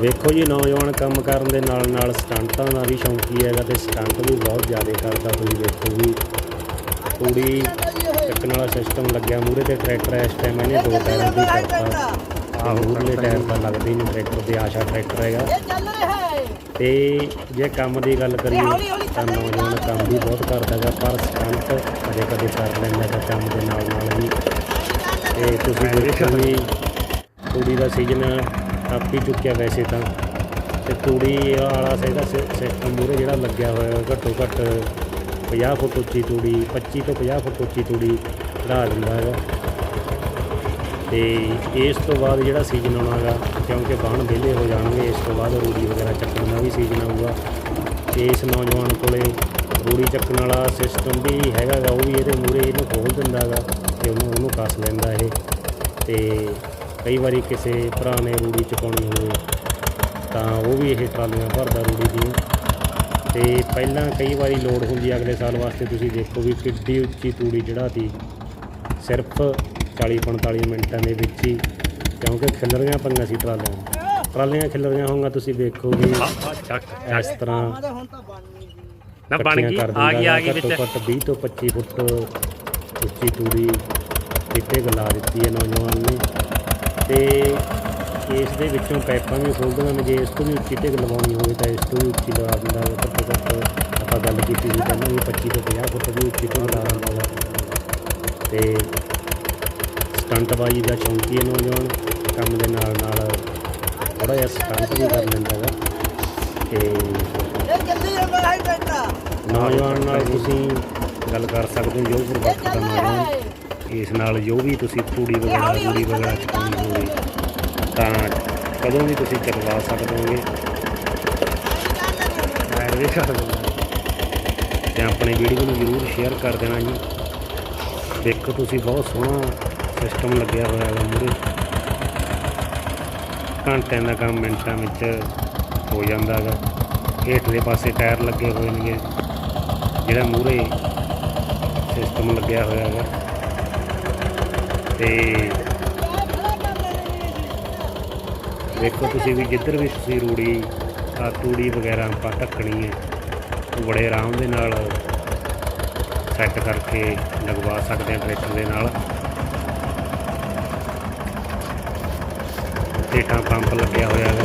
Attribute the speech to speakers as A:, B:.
A: ਵੇਖੋ ਜੀ ਨੌਜਵਾਨ ਕੰਮ ਕਰਨ ਦੇ ਨਾਲ ਨਾਲ ਸਟੰਟਾਂ ਦਾ ਵੀ ਸ਼ੌਂਕੀ ਹੈਗਾ ਤੇ ਸਟੰਟ ਵੀ ਬਹੁਤ ਜ਼ਿਆਦਾ ਕਰਦਾ ਤੁਸੀਂ ਵੇਖੋ ਵੀ ਤੂੜੀ ਚੱਕਣ ਵਾਲਾ ਸਿਸਟਮ ਲੱਗਿਆ ਮੂਰੇ ਤੇ ਟਰੈਕਟਰ ਇਸ ਟਾਈਮ ਇਹਨੇ ਦੋ ਟਾਇਰਾਂ ਦੀ ਕਰਤਾ ਆਹ ਮੂਰਲੇ ਟਾਇਰ ਤਾਂ ਲੱਗਦੇ ਨਹੀਂ ਟਰੈਕਟਰ ਤੇ ਆਸ਼ਾ ਟਰੈਕਟਰ ਹੈਗਾ। ਤੇ ਜੇ ਕੰਮ ਦੀ ਗੱਲ ਕਰੀਏ ਤਾਂ ਨੌਜਵਾਨ ਕੰਮ ਵੀ ਬਹੁਤ ਕਰਦਾ ਹੈਗਾ ਪਰ ਸਟੰਟ ਕਦੇ ਕਦੇ ਕਰ ਲੈਂਦਾ ਹੈਗਾ ਕੰਮ ਦੇ ਨਾਲ ਨਾਲ ਵੀ। ਤੇ ਤੁਸੀਂ ਦੇਖੋ ਵੀ ਤੂੜੀ ਦਾ ਸੀਜ਼ਨ ਟੱਪ ਹੀ ਚੁੱਕਿਆ ਵੈਸੇ ਤਾਂ। ਤੇ ਤੂੜੀ ਵਾਲਾ ਸਹਿਦਾ ਸਿਸਟਮ ਮੂਰੇ ਜਿਹੜਾ ਲੱਗਿਆ ਹੋਇਆ ਘੱਟੋ ਘੱਟ 50 ਫੁੱਟ ਉੱਚੀ ਤੂੜੀ 25 ਤੋਂ 50 ਫੁੱਟ ਉੱਚੀ ਤੂੜੀ ਚੜਾ ਦਿੰਦਾ ਹੈਗਾ। ਤੇ ਇਸ ਤੋਂ ਬਾਅਦ ਜਿਹੜਾ ਸੀਜ਼ਨ ਆਉਣਾਗਾ, ਕਿਉਂਕਿ ਬਾਣ ਵਿਹਲੇ ਹੋ ਜਾਣਗੇ, ਇਸ ਤੋਂ ਬਾਅਦ ਰੂੜੀ ਵਗੈਰਾ ਚੱਕਣ ਦਾ ਵੀ ਸੀਜ਼ਨ ਆਊਗਾ। ਤੇ ਇਸ ਨੌਜਵਾਨ ਕੋਲੇ ਰੂੜੀ ਚੱਕਣ ਵਾਲਾ ਸਿਸਟਮ ਵੀ ਹੈਗਾ ਗਾ ਉਹ ਵੀ ਇਹਦੇ ਮੂਰੇ ਇਹਨੂੰ ਖੋਲ ਦਿੰਦਾ ਗਾ ਤੇ ਉਹਨੂੰ ਉਹਨੂੰ ਕੱਸ ਲੈਂਦਾ ਇਹ। ਤੇ ਕਈ ਵਾਰੀ ਕਿਸੇ ਭਰਾ ਨੇ ਰੂੜੀ ਚੁਕਾਉਣੀ ਹੋਵੇ ਤਾਂ ਉਹ ਵੀ ਇਹ ਟਰਾਲੀਆਂ ਭਰਦਾ ਰੂੜੀ ਦੀਆਂ ਤੇ ਪਹਿਲਾਂ ਕਈ ਵਾਰੀ ਲੋਡ ਹੁੰਦੀ ਹੈ ਅਗਲੇ ਸਾਲ ਵਾਸਤੇ ਤੁਸੀਂ ਦੇਖੋ ਵੀ ਕਿੱਡੀ ਉੱਚੀ ਤੂੜੀ ਚੜਾਤੀ ਸਿਰਫ 40-45 ਮਿੰਟਾਂ ਦੇ ਵਿੱਚ ਹੀ ਕਿਉਂਕਿ ਖਿਲਰੀਆਂ ਪਈਆਂ ਸੀ ਟਰਾਲੀਆਂ। ਟਰਾਲੀਆਂ ਖਿਲਰੀਆਂ ਹੋਣਗੀਆਂ ਤੁਸੀਂ ਵੀ ਇਸ ਤਰ੍ਹਾਂ
B: ਨਾ ਬਣ ਗਈ? ਆ ਗਈ ਆ ਗਈ ਵਿੱਚ।
A: ਘੱਟ 20 ਤੋਂ 25 ਫੁੱਟ ਉੱਚੀ ਤੂੜੀ ਕਿਤੇ ਗਲਾ ਦਿੱਤੀ ਹੈ ਨੌਜਵਾਨ ਨੇ। ਤੇ ਇਸ ਦੇ ਵਿੱਚੋਂ ਪਾਈਪਾਂ ਵੀ ਖੋਲਦੀਆਂ ਨੇ ਜੇ ਇਸ ਤੋਂ ਵੀ ਉੱਚੀ ਢਿੱਗ ਲਵਾਉਣੀ ਹੋਵੇ ਤਾਂ ਇਸ ਤੋਂ ਵੀ ਉੱਚੀ ਲਗਾ ਦਿੰਦਾ ਹੈ ਘੱਟੋ ਘੱਟ ਆਪਾਂ ਗੱਲ ਕੀਤੀ ਸੀ ਪਹਿਲਾਂ ਵੀ 25 ਤੋਂ 50 ਫੁੱਟ ਦੀ ਉੱਚੀ ਢਿੱਗ ਲਾ ਦਿੰਦਾ ਵਾ। ਤੇ ਸਟੰਟਬਾਜ਼ੀ ਦਾ ਸ਼ੌਂਕੀ ਹੈ ਨੌਜਵਾਨ, ਕੰਮ ਦੇ ਨਾਲ ਨਾਲ ਥੋੜਾ ਜਿਹਾ ਸਟੰਟ ਵੀ ਕਰ ਲੈਂਦਾ ਹੈ ਤੇ ਨੌਜਵਾਨ ਨਾਲ ਤੁਸੀਂ ਗੱਲ ਕਰ ਸਕਦੇ ਹੋ, ਜੋ ਗੁਰਬਖਸ਼ ਦਾ ਨੌਜਵਾਨ ਇਸ ਨਾਲ ਜੋ ਵੀ ਤੁਸੀਂ ਤੂੜੀ ਵਗੈਰਾ
C: ਹੌਲੀ
A: ਵਗੈਰਾ
C: ਚੱਲੇਗੀ
A: ਚਕਾਉਣੀ ਹੋਵੇ,
C: ਤਾਂ
A: ਕਦੋਂ ਵੀ ਤੁਸੀਂ ਚਕਵਾ ਸਕਦੇ ਹੋਗੇ। ਐਡ ਵੀ ਕਰ ਦੇਣਾ ਤੇ ਆਪਣੇ ਵੀਡੀਓ ਨੂੰ ਜ਼ਰੂਰ ਸ਼ੇਅਰ ਕਰ ਦੇਣਾ ਜੀ। ਦੇਖੋ ਤੁਸੀਂ ਬਹੁਤ ਸੋਹਣਾ ਸਿਸਟਮ ਲੱਗਿਆ ਹੋਇਆ ਹੈ ਮੂਰੇ ਘੰਟਿਆਂ ਦਾ ਕੰਮ ਮਿੰਟਾਂ ਵਿੱਚ ਹੋ ਜਾਂਦਾ ਹੈਗਾ। ਹੇਠਲੇ ਪਾਸੇ ਟਾਇਰ ਲੱਗੇ ਹੋਏ ਨੇ ਜਿਹੜਾ ਮੂਰੇ ਸਿਸਟਮ ਲੱਗਿਆ ਹੋਇਆ ਹੈਗਾ। ਤੇ ਵੇਖੋ ਤੁਸੀਂ ਵੀ ਜਿੱਧਰ ਵੀ ਤੁਸੀਂ ਰੂੜੀ, ਆ ਤੂੜੀ ਵਗੈਰਾ ਆਪਾਂ ਢੱਕਣੀ ਹੈ ਉਹ ਬੜੇ ਆਰਾਮ ਦੇ ਨਾਲ ਸੈੱਟ ਕਰਕੇ ਲਗਵਾ ਸਕਦੇ ਹਾਂ ਟਰੈਕਟਰ ਦੇ ਨਾਲ। ਟੇਟਾ ਪੰਪ ਲੱਗਿਆ ਹੋਇਆ